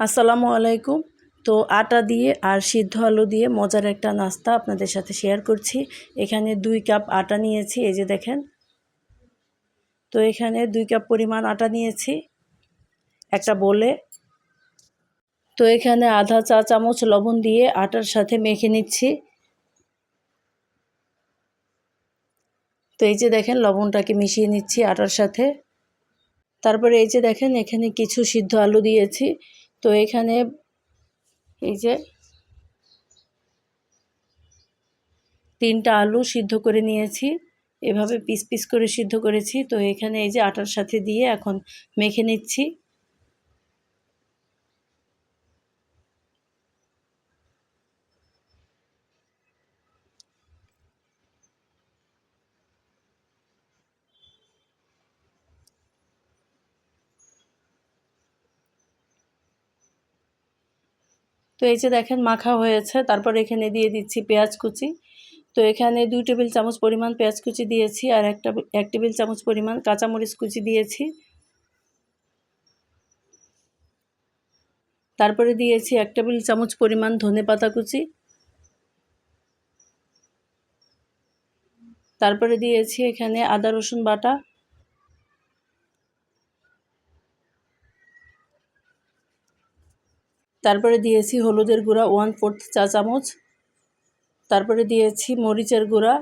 আসসালামু আলাইকুম। তো আটা দিয়ে আর সিদ্ধ আলু দিয়ে মজার একটা নাস্তা আপনাদের সাথে শেয়ার করছি। এখানে দুই কাপ আটা নিয়েছি, এই যে দেখেন। তো এখানে দুই কাপ পরিমাণ আটা নিয়েছি, একটা বলে। তো এখানে আধা চা চামচ লবণ দিয়ে আটার সাথে মেখে নিচ্ছি। তো এই যে দেখেন, লবণটাকে মিশিয়ে নিচ্ছি আটার সাথে। তারপরে এই যে দেখেন, এখানে কিছু সিদ্ধ আলু দিয়েছি। তো এখানে এই যে তিনটা আলু সিদ্ধ করে নিয়েছি। এভাবে পিস পিস করে সিদ্ধ করেছি। তো এখানে এই যে আটার সাথে দিয়ে এখন মেখে নিচ্ছি। তো এই যে দেখেন মাখা হয়েছে, তারপর এখানে দিয়ে দিচ্ছি পেঁয়াজ কুচি। তো এখানে দুই টেবিল চামচ পরিমাণ পেঁয়াজ কুচি দিয়েছি আর একটা, এক টেবিল চামচ পরিমাণ কাঁচামরিচ কুচি দিয়েছি। তারপরে দিয়েছি এক টেবিল চামচ পরিমাণ ধনে পাতা কুচি। তারপরে দিয়েছি এখানে আদা রসুন বাটা। তারপরে দিয়েছি হলুদের গুঁড়া ওয়ান ফোর্থ চা চামচ। তারপরে দিয়েছি মরিচের গুঁড়া,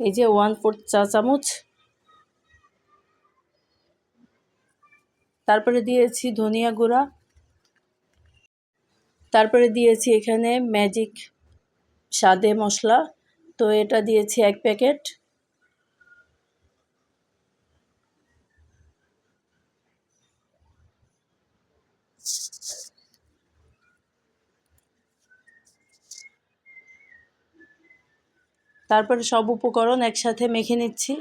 এই যে ওয়ান ফোর্থ চা চামচ। তারপরে দিয়েছি ধনিয়া গুঁড়া। তারপরে দিয়েছি এখানে ম্যাজিক স্বাদে মশলা। তো এটা দিয়েছি এক প্যাকেট। তারপরে সব উপকরণ একসাথে মেখে নিচ্ছি।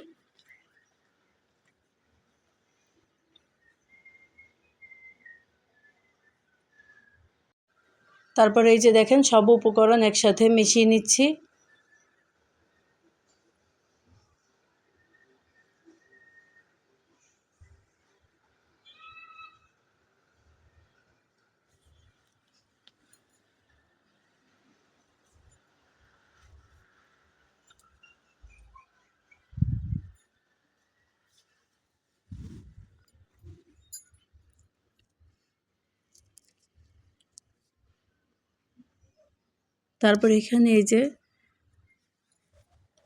তারপরে এই যে দেখেন, সব উপকরণ একসাথে মিশিয়ে নিচ্ছি। তারপর এখানে এই যে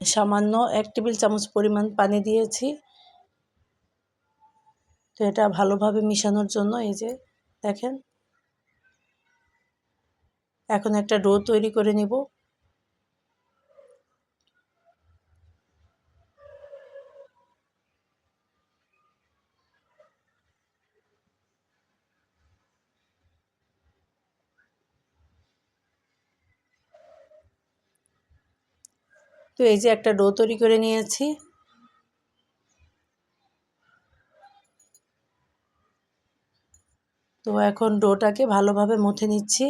সামান্য এক টেবিল চামচ পরিমাণ পানি দিয়েছি। তো এটা ভালোভাবে মিশানোর জন্য এই যে দেখেন, এখন একটা ডো তৈরি করে নিব। তো এই যে একটা ডো তৈরি করে নিয়েছি। তো এখন ডোটাকে ভালোভাবে মুথে নিচ্ছি।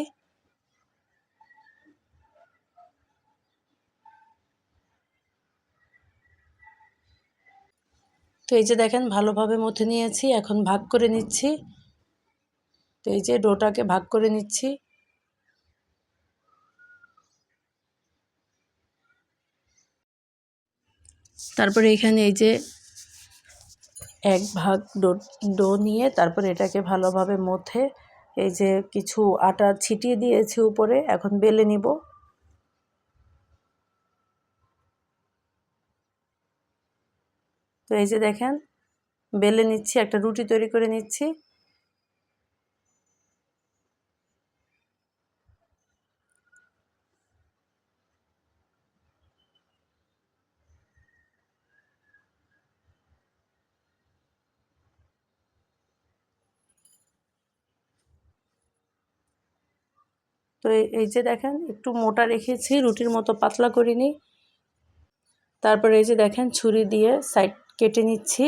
তো এই যে দেখেন, ভালোভাবে মুথে নিয়েছি, এখন ভাগ করে নিচ্ছি। তো এই যে ডোটাকে ভাগ করে নিচ্ছি। তারপরে এখানে এই যে এক ভাগ ডো ডো নিয়ে তারপরে এটাকে ভালোভাবে মথে এই যে কিছু আটা ছিটিয়ে দিয়েছি উপরে, এখন বেলে নিব। তো এই যে দেখেন, বেলে নিচ্ছি, একটা রুটি তৈরি করে নিচ্ছি। তো এই যে দেখেন, একটু মোটা রেখেছি, রুটির মতো পাতলা করিনি। তারপরে এই যে দেখেন, ছুরি দিয়ে সাইড কেটে নিচ্ছি।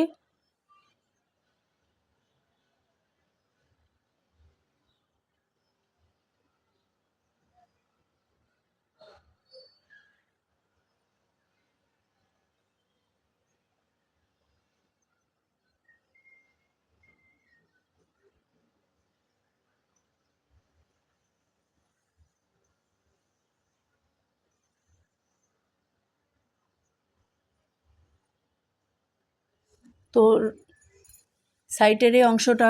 তো সাইডের এই অংশটা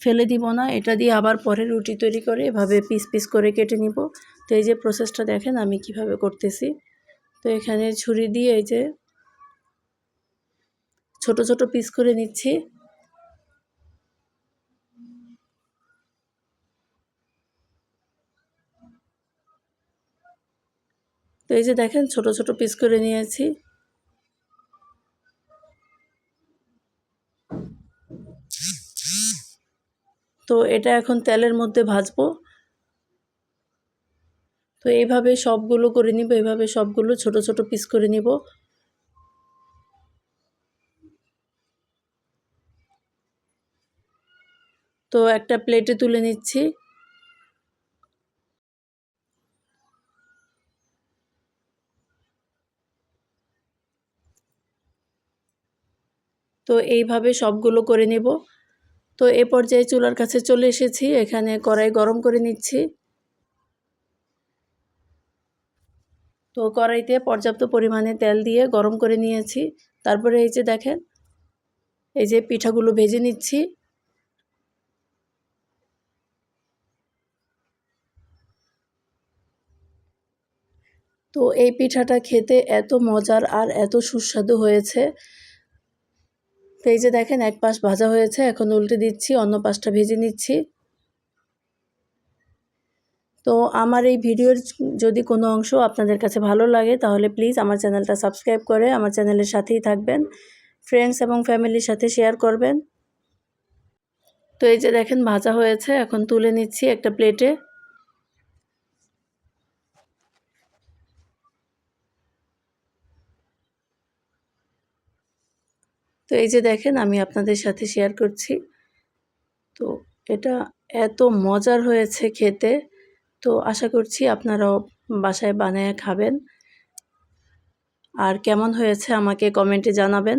ফেলে দিব না, এটা দিয়ে আবার পরে রুটি তৈরি করে এভাবে পিস পিস করে কেটে নিব। তো এই যে প্রসেসটা দেখেন আমি কীভাবে করতেছি। তো এখানে ছুরি দিয়ে এই যে ছোট ছোট পিস করে নিচ্ছি। তো এই যে দেখেন ছোট ছোট পিস করে নিয়েছি। তো এটা এখন তেলের মধ্যে ভাজবো। তো এইভাবে সবগুলো করে নিব, এইভাবে সবগুলো ছোট ছোট পিস করে নিব। তো একটা প্লেটে তুলে নিচ্ছি। তো এইভাবে সবগুলো করে নেব। তো এ পর্যায়ে চুলার কাছে চলে এসেছি। এখানে কড়াই গরম করে নিচ্ছি। তো কড়াইতে পর্যাপ্ত পরিমাণে তেল দিয়ে গরম করে নিয়েছি। তারপরে এই যে দেখেন, এই যে পিঠাগুলো ভেজে নিচ্ছি। তো এই পিঠাটা খেতে এত মজার আর এত সুস্বাদু হয়েছে। তো এই যে দেখেন, এক পাশ ভাজা হয়েছে, এখন উল্টে দিচ্ছি, অন্য পাশটা ভেজে নিচ্ছি। তো আমার এই ভিডিওর যদি কোনো অংশ আপনাদের কাছে ভালো লাগে, তাহলে প্লিজ আমার চ্যানেলটা সাবস্ক্রাইব করে আমার চ্যানেলের সাথেই থাকবেন ফ্রেন্ডস এবং ফ্যামিলির সাথে শেয়ার করবেন। তো এই যে দেখেন, ভাজা হয়েছে, এখন তুলে নিচ্ছি একটা প্লেটে তো এই যে দেখেন, আমি আপনাদের সাথে শেয়ার করছি। তো এটা এত মজার হয়েছে খেতে। তো আশা করছি আপনারাও বাসায় বানায় খাবেন। আর কেমন হয়েছে আমাকে কমেন্টে জানাবেন।